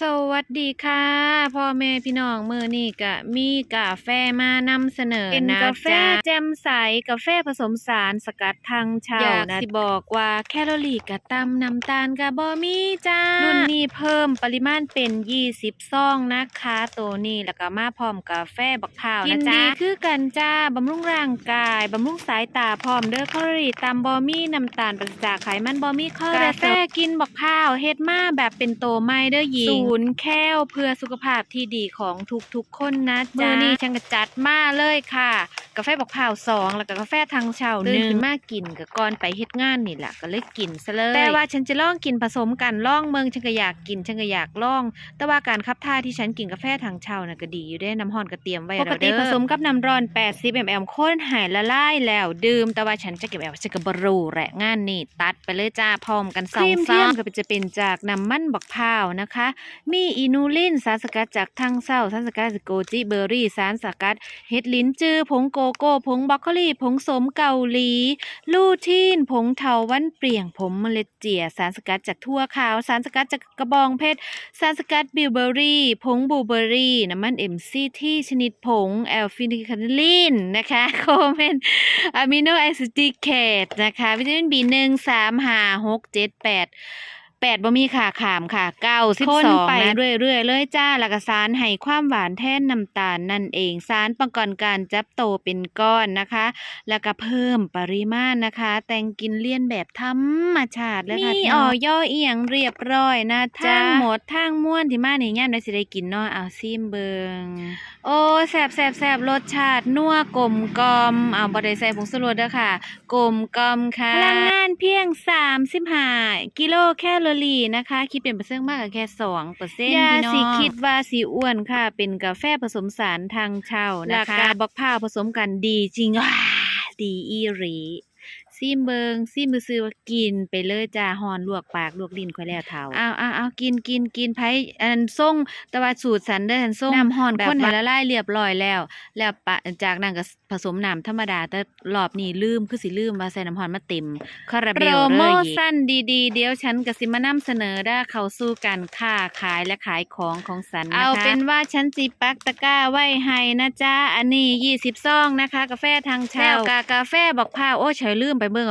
สวัสดีค่ะพ่อแม่พี่น้องมื้อนี้ก็มีกาแฟมานำเสนอเป็นนะกาแฟจ๊ะแจ่มใสกาแฟผสมสารสกัดทางเช้าอยากนะสิสิบอกว่าแคลอรี่ก็ต่ำน้ำตาลก็บ่มีจ้ารุ่นนี้เพิ่มปริมาณเป็น 20 ซองนะคะตัวนี้แล้วก็มาพร้อมกาแฟบักพร้าวกินะนจ๊ะดีคือกันจ้าบำรุงร่างกายบำรุงสายตาพร้อมเด้อแคลอรี่ต่ำบ่มีน้ำตาลปราศจากไขมันบ่มีคอเลสเตอรอลกาแฟกินบักพร้าวเฮ็ดมาแบบเป็นโตไม่เด้อหญิงศูนแค้วเพื่อสุขภาพที่ดีของทุกๆคนนะจ๊ะมื้อนี้ฉันก็จัดมาเลยค่ะ กาแฟบักพร้าวสองแล้วก็กาแฟทางเช้าหตื่นึ่นงขึ้นมากินกับก่อนไปเฮ็ดงานนี่แหละก็เลยกินซะเลยแต่ว่าฉันจะลองกินผสมกันลองเมืองฉันก็อยากกินฉันก็อยากลอง แต่ว่าการคับท่าที่ฉันกินกาแฟทางเช้าน่ะก็ดีอยู่เด้น้ำร้อนก็เตรียมไว้ปแล้วกติเด้อผสมกับน้ำร้อน 80 ml ข้นหายละลายแล้วดื่ม แต่ว่าฉันจะเก็บแบบฉันก็บรูแหละงานนี่ตัดไปเลยจ้าพร้อมกันสองครีมซเทีอยมงก็จะเป็นจากน้ำมันบักพร้าวนะคะ มีอินูลินสารสกัดจากทั้งเศร้าสารสกัดจากโกจิเบอร์รี่สารสกัดเห็ดลิ้นจือผงโกโก้ผงบรอกโคลีผงสมเกาหลี ลูทีน ผงเถาวันเปลี่ยงผมเมล็ดเจีย สารสกัดจากทั่วขาว สารสกัดจากกระบองเพชร สารสกัดบิวเบอรี่ ผงบูเบอรี่ น้ำมันเอ็มซีที่ชนิดผงแอลฟินิคาลินนะคะโคเมนอะมิโนแอซิติเคตนะคะวิตามินบีหนึ่งสามห้าหกเจ็ดแปด แปดบ่มีขาขามค่ะเก้าสิบคนสองไปนะเรื่อยๆเลยจ้าแล้วก็สารให้ความหวานแทนน้ำตาลนั่นเองสารป้องกันการจับโตเป็นก้อนนะคะ แล้วก็เพิ่มปริมาณนะคะ แต่งกินเลียนแบบธรรมชาติเลยค่ะมีพี่อน้ออยย่อเอียงเรียบร้อยนะจ๊ะทั้ทั้งงหหมมดทั้งม้วนที่มาในย่ามได้สิได้กินเนาะเอาซิมเบิงโอ้แซ่บแซ่บแซ่บรสชาตินัวกลมกลอมเอาบ่ได้ใส่ผงชูรสเด้อค่ะกลมกลอมค่ะพลังงานเพียง35กิโลแคลอรี่นะคะ คิดเป็นเปอร์เซ็นต์มากกว่าแค่2เปอร์เซ็นต์อย่าพี่น้องสิสิคิคิดดว่าสีอ้วนค่ะ เป็นกาแฟผสมสารทางเช่านะคะบักพร้าวผสมกันดีจริงว้าดีอีหรีซิมเบิงซิมมือซื้อว่ากินไปเลยจ้าหอนลวกปากลวกลิ้นค่อยแล้วเท่าอ้าวอ้าวอ้าวกินกินกินไผอันส่งแต่ว่าสูตรสันเด้ออันส่งน้ำห้อนคนให้ละลายเรียบร้อยแล้ว แล้วปะจากนั้นก็ ผสมน้ำธรรมดา แต่รอบนี้ลืมคือสิลืมว่าใส่น้ำห้อนมาเต็มคาราเบโปลรเลโมยชั่นดีๆ เดี๋ยวฉันก็สิมานำเสนอได้เข้าสู่การค้าขายและขายของของสันนะคะ เอาเป็นว่าฉันสิปักตะกร้าไว้ให้นะจ๊ะ อันนี้20ซองนะคะ กาแฟทางเช้าแล้วกากาแฟบอกพร้าวโอ้เฉยลืมไปเบิ่งเอา